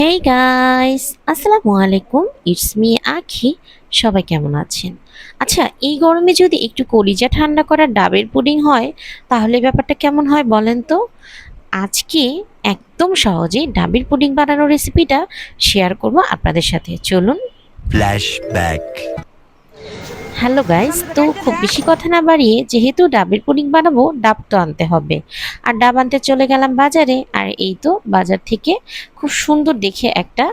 Hey guys আসসালামু আলাইকুম it's me আখি সবাই কেমন আছেন? আচ্ছা এই গরমে যদি একটু কলিজা ঠান্ডা করা ডাবের পুডিং হয়, তাহলে ব্যাপারটা কেমন হয় বলেন তো? আজকে একদম সহজে ডাবের পুডিং বানানোর রেসিপিটা শেয়ার করব আপনাদের সাথে। চলুন। Flashback. হ্যালো গাইস, তো খুব বেশি কথা না বাড়িয়ে যেহেতু ডাবের পুডিং বানাবো, ডাব তো আনতে হবে। আর ডাব আনতে চলে গেলাম বাজারে, আর এই তো বাজার থেকে খুব সুন্দর দেখে একটা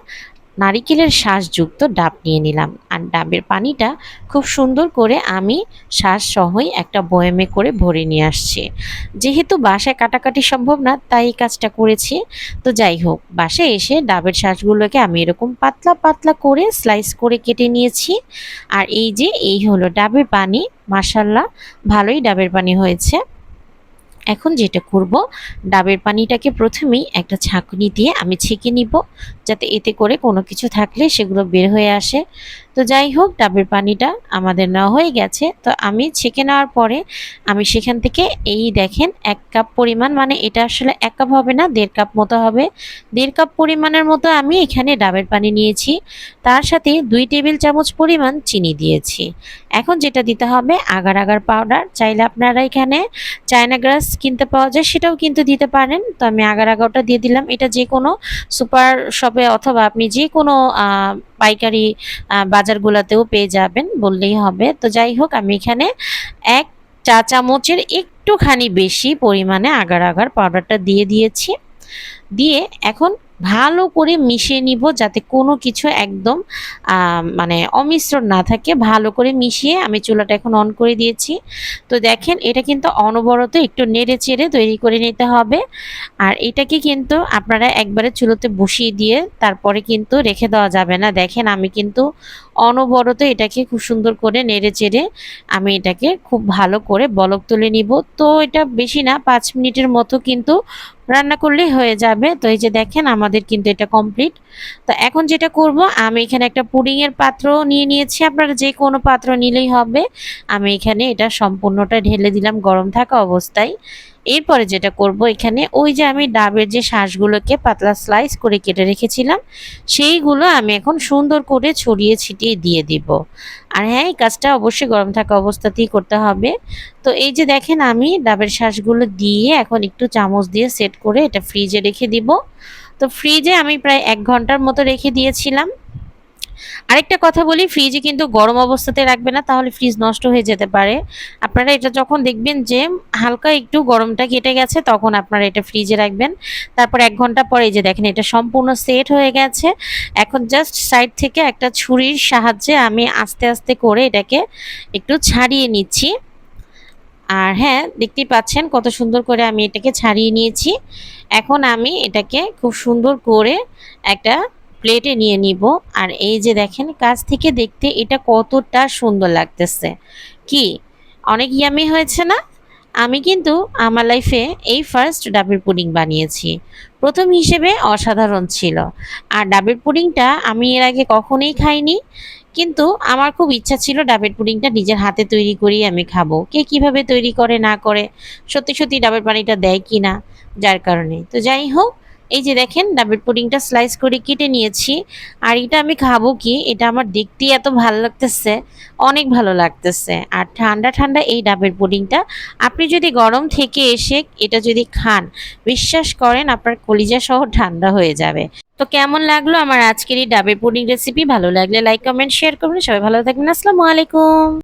নারিকেলের শ্বাসযুক্ত ডাব নিয়ে নিলাম। আর ডাবের পানিটা খুব সুন্দর করে আমি শ্বাস সহই একটা বয়ামে করে ভরে নিয়ে আসছি। যেহেতু বাসায় কাটাকাটি সম্ভব না, তাই এই কাজটা করেছি। তো যাই হোক, বাসায় এসে ডাবের শ্বাসগুলোকে আমি এরকম পাতলা পাতলা করে স্লাইস করে কেটে নিয়েছি। আর এই যে, এই হলো ডাবের পানি। মাসাল্লাহ ভালোই ডাবের পানি হয়েছে। এখন যেটা করব, ডাবের পানিটাকে প্রথমেই একটা ছাঁকনি দিয়ে আমি ছেঁকে নিব, যাতে এতে করে কোনো কিছু থাকলে সেগুলো বের হয়ে আসে। তো যাই হোক, ডাবের পানিটা আমাদের নেওয়া হয়ে গেছে। তো আমি ছেঁকে নেওয়ার পরে আমি সেখান থেকে এই দেখেন এক কাপ পরিমাণ মানে এটা আসলে এক কাপ হবে না, দেড় কাপ মতো হবে। দেড় কাপ পরিমাণের মতো আমি এখানে ডাবের পানি নিয়েছি। তার সাথে দুই টেবিল চামচ পরিমাণ চিনি দিয়েছি। এখন যেটা দিতে হবে, আগার আগার পাউডার। চাইলে আপনারা এখানে চায়না গ্রাস কিনতে পাওয়া যায়, সেটাও কিন্তু দিতে পারেন। তো আমি আগার আগারটা দিয়ে দিলাম। এটা যে কোনো সুপার শপে অথবা আপনি যে কোনো পাইকারি বাজারগুলোতেও পেয়ে যাবেন বললেই হবে। তো যাই হোক, আমি এখানে এক চা চামচের একটুখানি বেশি পরিমাণে আগার আগার পাউডারটা দিয়ে দিয়েছি। দিয়ে এখন ভালো করে মিশিয়ে নিব যাতে কোনো কিছু একদম মানে অমিশ্রণ না থাকে। ভালো করে মিশিয়ে আমি চুলাটা এখন অন করে দিয়েছি। তো দেখেন, এটা কিন্তু অনবরত একটু নেড়ে চেড়ে তৈরি করে নিতে হবে। আর এটাকে কিন্তু আপনারা একবারে চুলোতে বসিয়ে দিয়ে তারপরে কিন্তু রেখে দেওয়া যাবে না। দেখেন, আমি কিন্তু অনবরত এটাকে খুব সুন্দর করে নেড়ে চেড়ে আমি এটাকে খুব ভালো করে বলক তুলে নিব। তো এটা বেশি না, পাঁচ মিনিটের মতো কিন্তু রান্না করলেই হয়ে যাবে। তো এই যে দেখেন আমাদের কিন্তু এটা কমপ্লিট তো এখন যেটা করব, আমি এখানে একটা পুডিং এর পাত্র নিয়ে নিয়েছি। আপনারা যে কোনো পাত্র নিলেই হবে। আমি এখানে এটা সম্পূর্ণটা ঢেলে দিলাম গরম থাকা অবস্থায়। এরপরে যেটা করব এখানে, ওই যে আমি ডাবের যে শ্বাসগুলোকে পাতলা স্লাইস করে কেটে রেখেছিলাম, সেইগুলো আমি এখন সুন্দর করে ছড়িয়ে ছিটিয়ে দিয়ে দিব। আর হ্যাঁ এই কাজটা অবশ্যই গরম থাকা অবস্থাতেই করতে হবে। তো এই যে দেখেন, আমি ডাবের শ্বাসগুলো দিয়ে এখন একটু চামচ দিয়ে সেট করে এটা ফ্রিজে রেখে দিব। তো ফ্রিজে আমি প্রায় এক ঘণ্টার মতো রেখে দিয়েছিলাম। আরেকটা কথা বলি ফ্রিজে কিন্তু গরম অবস্থাতে রাখবে না, তাহলে ফ্রিজ নষ্ট হয়ে যেতে পারে। আপনারা এটা যখন দেখবেন যে হালকা একটু গরমটা কেটে গেছে, তখন আপনারা এটা ফ্রিজে রাখবেন। তারপর এক ঘণ্টা পরে যে দেখেন, এটা সম্পূর্ণ সেট হয়ে গেছে। এখন জাস্ট সাইড থেকে একটা ছুরির সাহায্যে আমি আস্তে আস্তে করে এটাকে একটু ছাড়িয়ে নিচ্ছি। আর হ্যাঁ দেখতেই পাচ্ছেন কত সুন্দর করে আমি এটাকে ছাড়িয়ে নিয়েছি। এখন আমি এটাকে খুব সুন্দর করে একটা প্লেটে নিয়ে নিব। আর এই যে দেখেন, কাছ থেকে দেখতে এটা কতটা সুন্দর লাগতেছে। কি? অনেক ইয়ামি হয়েছে না? আমি কিন্তু আমার লাইফে এই ফার্স্ট ডাবের পুডিং বানিয়েছি। প্রথম হিসেবে অসাধারণ ছিল। আর ডাবের পুডিংটা আমি এর আগে কখনোই খাইনি। কিন্তু আমার খুব ইচ্ছা ছিল ডাবের পুডিংটা নিজের হাতে তৈরি করেই আমি খাব। কে কীভাবে তৈরি করে, না করে, সত্যি সত্যি ডাবের পানিটা দেয় কি না যার কারণে। তো যাই হোক এই যে দেখেন ডাবের পুডিংটা স্লাইস করে কেটে নিয়েছি। আর এটা আমি খাব কি? এটা আমার দেখতেই এত ভালো লাগতেছে, অনেক ভালো লাগতেছে। আর ঠান্ডা ঠান্ডা এই ডাবের পুডিংটা আপনি যদি গরম থেকে এসে এটা যদি খান, বিশ্বাস করেন আপনার কলিজা সহ ঠান্ডা হয়ে যাবে। তো কেমন লাগল আমার আজকের এই ডাবের পুডিং রেসিপি ভালো লাগলে লাইক কমেন্ট শেয়ার করবেন। সবাই ভালো থাকবেন। আসসালামু আলাইকুম।